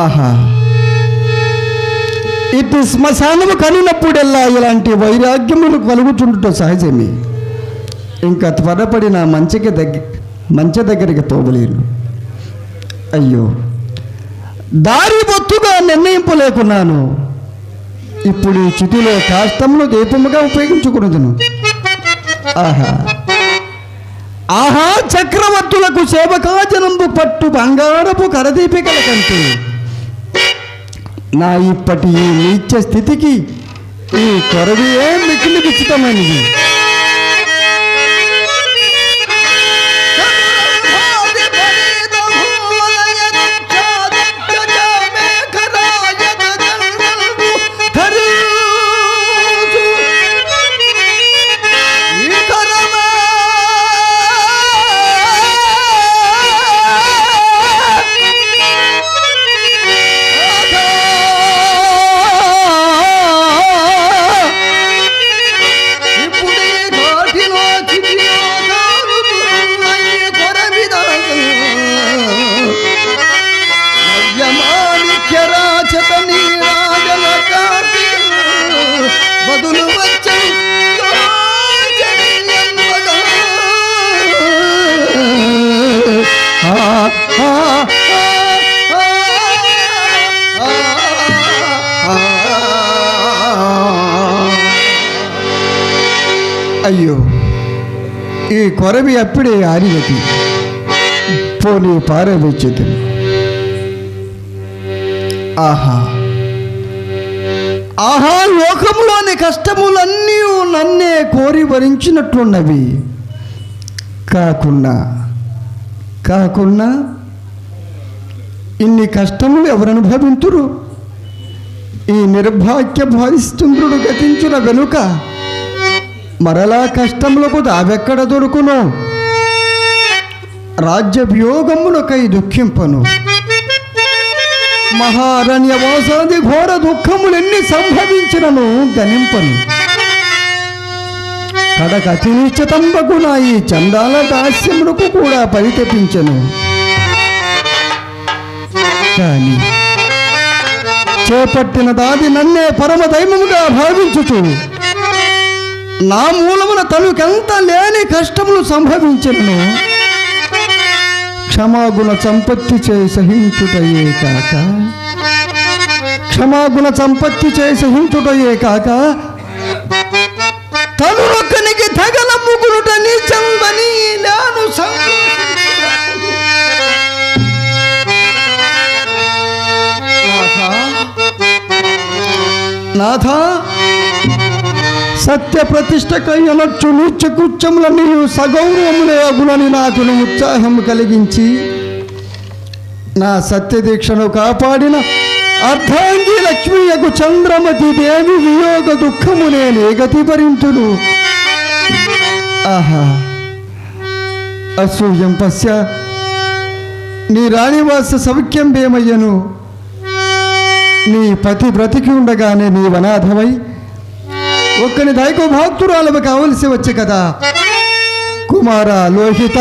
ఆహా. ఇటు శ్మశానము కనినప్పుడెల్లా ఇలాంటి వైరాగ్యములు కలుగుతుండటం సహజమే. ఇంకా త్వరపడి నా మంచికి దగ్గర మంచి దగ్గరికి పోవలేను అయ్యో. దారి బొత్తుగా నిర్ణయింపలేకున్నాను ఇప్పుడు ఈ చితిలో కాష్టమును దీపముగా ఉపయోగించుకున్నదును ఆహా. ఆహా చక్రవర్తులకు సేవకాజనంబు పట్టు బంగారపు కరదీపికల కంటే. నా ఇప్పటి ఈ నీచ స్థితికి ఈ కొరవియే మిక్కిలి విచితమైనది ఈ కొరవి అప్పుడే ఆరిగతి. పోనీ పారవెచ్చదు ఆహా. ఆహా లోకంలోని కష్టములన్నీ నన్నే కోరి వరించినట్లున్నవి. కాకుండా కాకుండా ఇన్ని కష్టములు ఎవరు అనుభవింతురు ఈ నిర్భాగ్య భారిశ్చంద్రుడు గతించిన వెనుక మరలా కష్టములకు దావెక్కడ దొరుకును? రాజ్యవియోగములకై దుఃఖింపను. మహారణ్యవాసాది ఘోర దుఃఖములెన్ని సంభవించినను గణింపను. కడక అతినిశ్చితంబకు నా ఈ చందాల దాస్యములకు కూడా పరితపించను. కానీ చేపట్టిన దాది నన్నే పరమ దైవముగా భావించుచు నా మూలమున తనకెంత లేని కష్టములు సంభవించను క్షమాగుణ సంపత్తి చే సహించుటయే కాక. క్షమాగుణ సంపత్తి చే సహించుటయే కాక. తను ఒక్కనికి తగల ముగులుట నిజంబని నేను నాథా సత్య ప్రతిష్టకై అనొచ్చు నీచ కృత్యముల నీవు సగౌరవములే అగునని నాకు ఉత్సాహం కలిగించి నా సత్య దీక్షను కాపాడిన అర్ధాంగి లక్ష్మీయకు చంద్రమతి దేవి వియోగ దుఃఖము నేను గతి భరింతును. ఆహా. అసూయం పశ్య నీ రాణివాస సౌఖ్యం భేమయ్యను నీ పతి బ్రతికి ఉండగానే నీ వనాథమై ఒక్కని దైకో భక్తురాలవి కావలసి వచ్చే కదా. కుమార లోహిత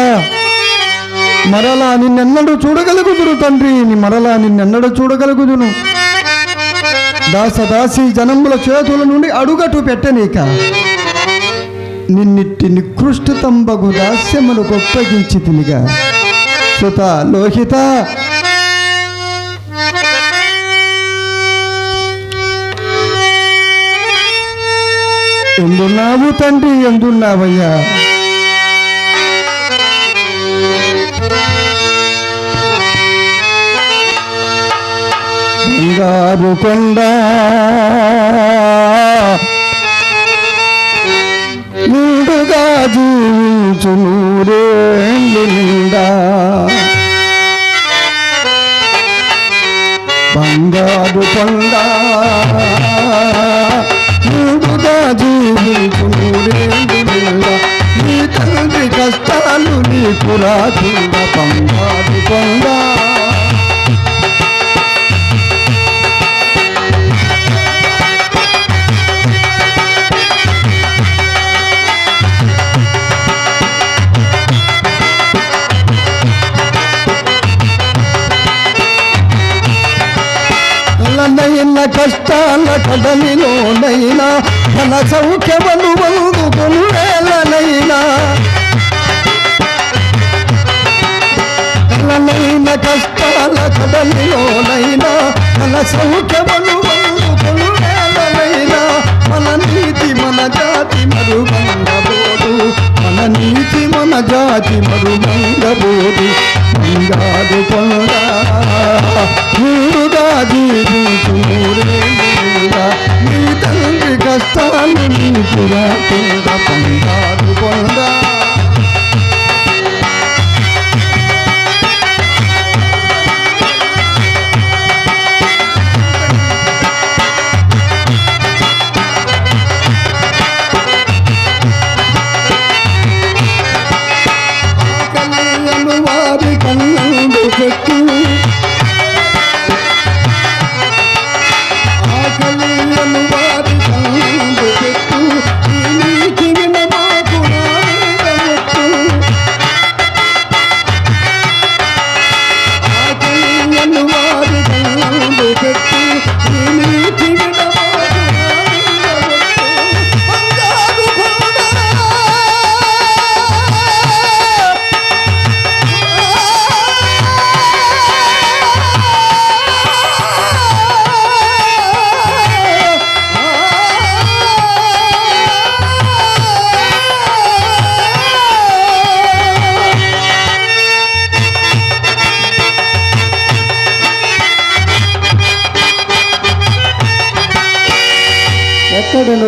మరలా నిన్నెన్నడూ చూడగలుగుదురు తండ్రి నీ మరలా నిన్నెన్నడూ చూడగలుగుదును. దాసదాసి జనముల చేతుల నుండి అడుగటు పెట్టనీక నిన్నిట్టి నికృష్టతంబగు దాస్యములకు ఒప్పగించి తినిగా. సుత లోహిత ఎందున్నావు తండ్రి? ఎందున్నావయ్యా? బంగారు కొండ నిండుగా జీవించును. నీకు రాకుండా బంగారు కొండ కడలిలోనైనా ధన సౌఖ్యములు కష్టాల మన ధన సౌఖ్యములు మన నీతి మన జాతి మరుమంగబోదు. మన నీతి మన జాతి మరుమంగబోదు. మంగాదు కొండ మూడుగా జీవించుగా నీ తండ్రి కష్టాలు నీకు రాకుండా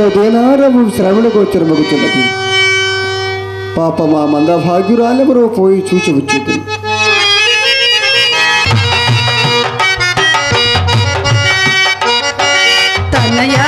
దేనారము శ్రవణ గోచరమగుతున్నది పాప మా మందభాగ్యురాలెవరో పోయి చూచి వచ్చింది తనయా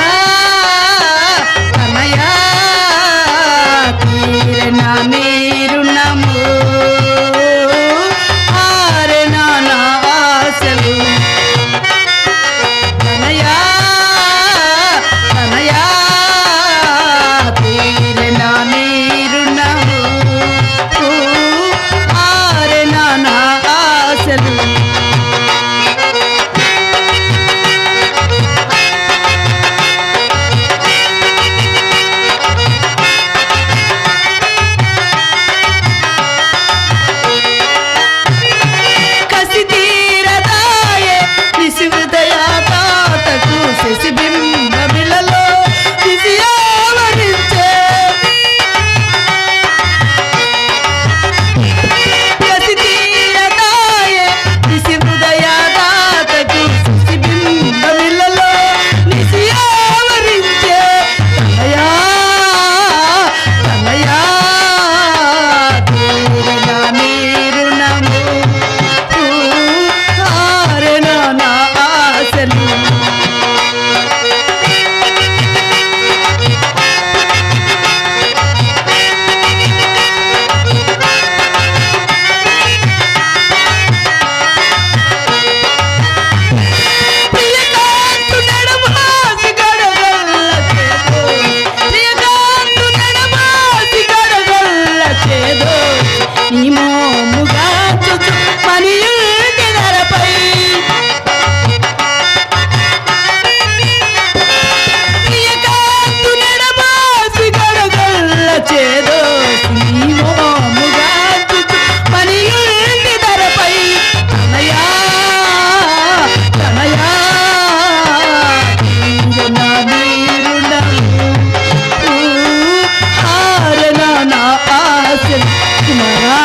కుమారా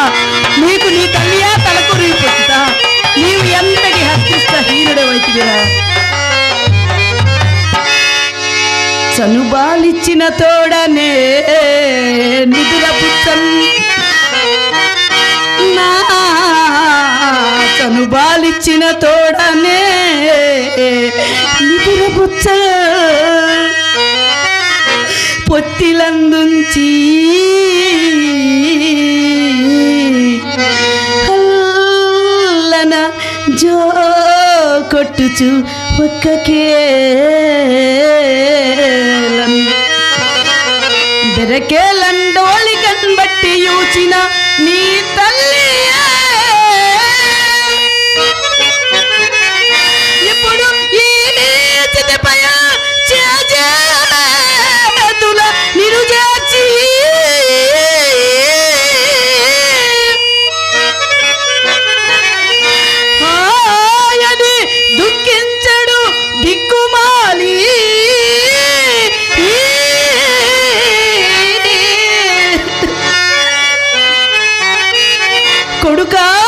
నీకు నీ తల్లియా తలకొరి పుట్టుతా నీవు ఎంతటి హత్తిష్ట హీనుడవైతివిరా చనుబాలిచ్చిన తోడనే నిధుల పుచ్చం. నా చనుబాలిచ్చిన తోడనే నిధుల పుచ్చ. పొత్తిలందుంచి కొట్టుచు ఒక్క కేలం. బెరకేలండోళి కన్బట్టి యూచిన నీ తల్లి ఇప్పుడు కొడుకా?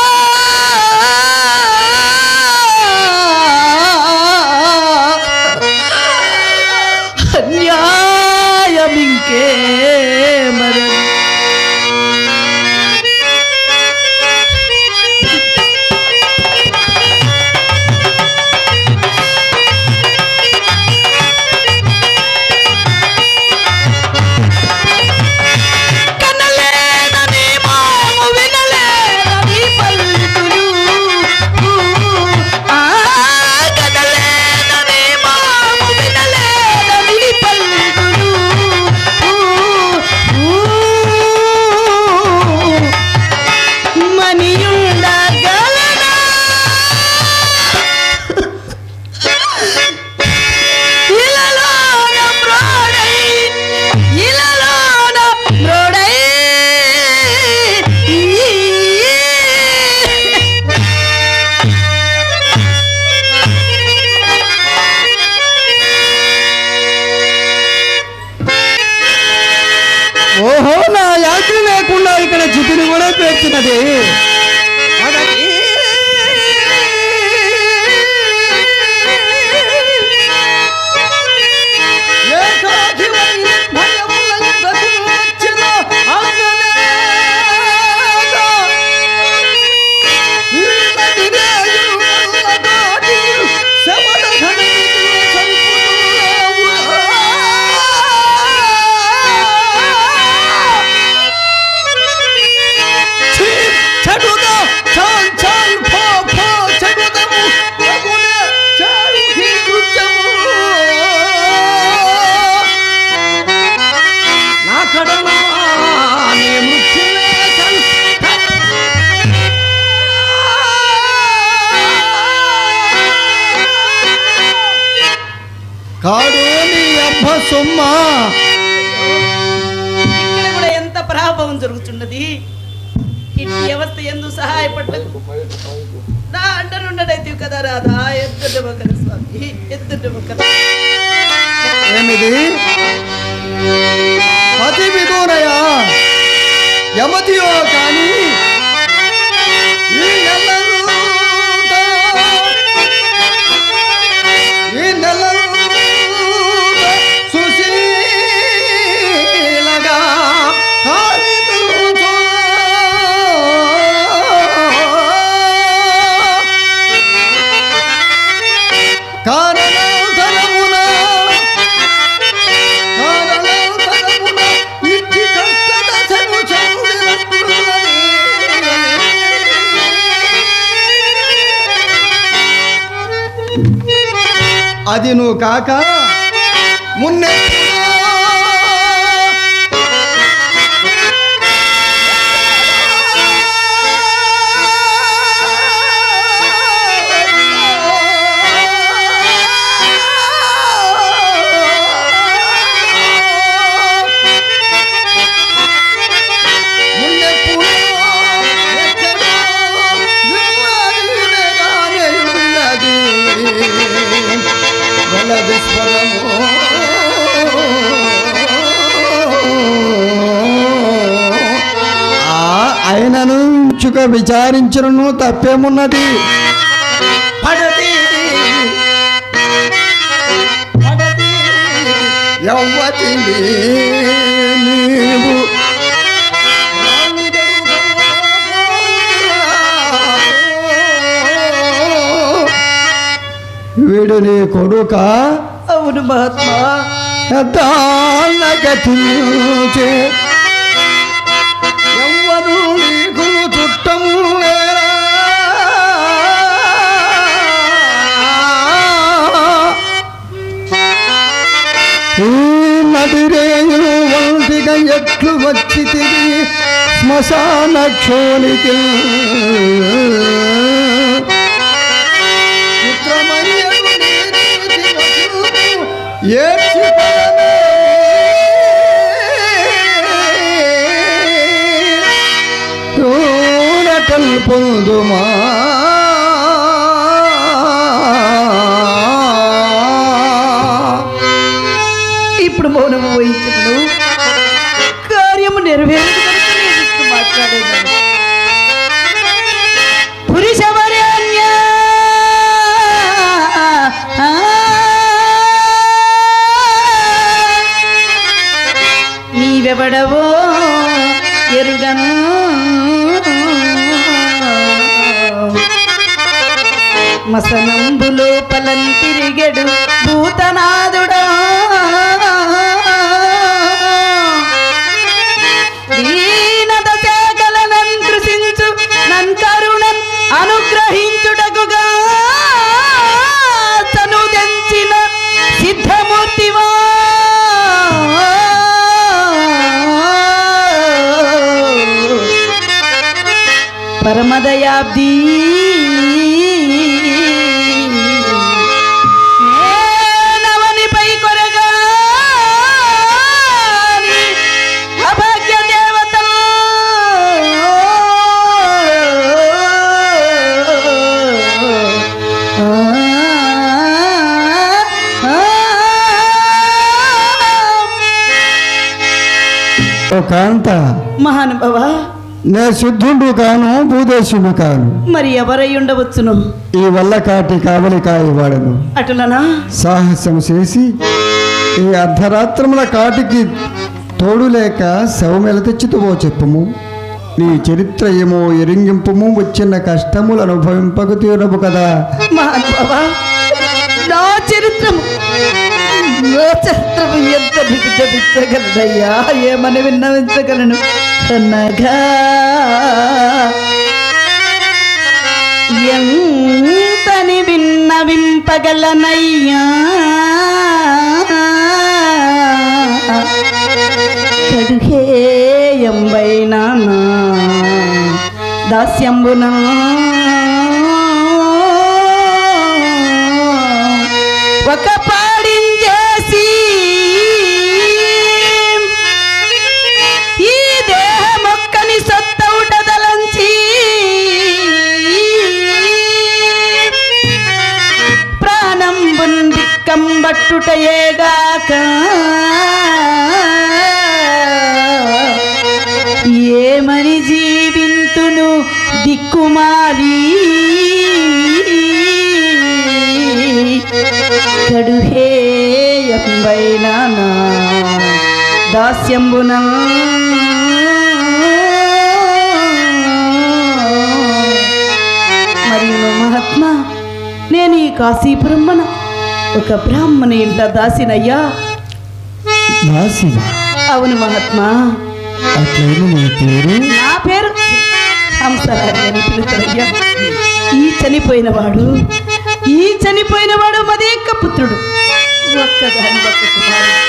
பேசினது. అబ్బ సొమ్మ ఇక్కడ కూడా ఎంత ప్రభావం జరుగుతున్నది? ఇట్టి వ్యవస్థ ఎందు సహాయపడ్డదు. నా అండనుండడైతే కదా రాధా ఎద్దుండవ కదా స్వామి ఎద్దుండవ కదా ఏమిది? పతి విదూరయ? యమతియో కాని అది నువ్వు కాక మున్నే ఆయనను చుక విచారించను తప్పేమున్నది యవ్వతి నీవు వీడు నీ కొడుక? అవును మహాత్మా. గతించే వంటిగా ఎట్లు వచ్చి తిరిగి પહેરવે పరమదయాబ్దీ నేనవనిపై కొరగా అభాగ్య దేవతలు ఓ కాంత మహానుభవ నే శుద్ధుడు కాను భూదేశుడు కాను. మరి ఎవరై ఉండవచ్చును? ఈ వల్ల కాటి కావలి కాయవాడను అటులనా? సాహసం చేసి ఈ అర్ధరాత్రముల కాటికి తోడు లేక శవమెల తెచ్చుతువో చెప్పుము. నీ చరిత్ర ఏమో ఎరింగింపుము వచ్చిన కష్టములు అనుభవింపక తీరము కదా. నా చరిత్రము నా చరిత్రము ఎంత విభజించగలదయ్యా ఏమని విన్నవించగలను? అనగా ఎంతని విన్నవింపగలనయ్యా? కడుహే ఎంబైనా దాస్యంబునా దాస్యంబున. మరియు మహాత్మా నేను ఈ కాశీపురం మన ఒక బ్రాహ్మణ ఇంట దాసినయ్యా. దాసి అవును మహాత్మా. నీ పేరు? నా పేరు హంసరాణి అని పిలుతారయ్యా ఈ చనిపోయిన వాడు ఈ చనిపోయిన వాడు మదేక పుత్రుడు. ఒక్కదాని ఒక్క కుమారుడు.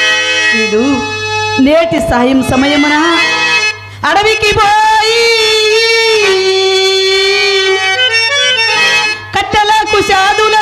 వీడు నేటి సాయం సమయమున అడవికి పోయి కట్టెలకు సాధుల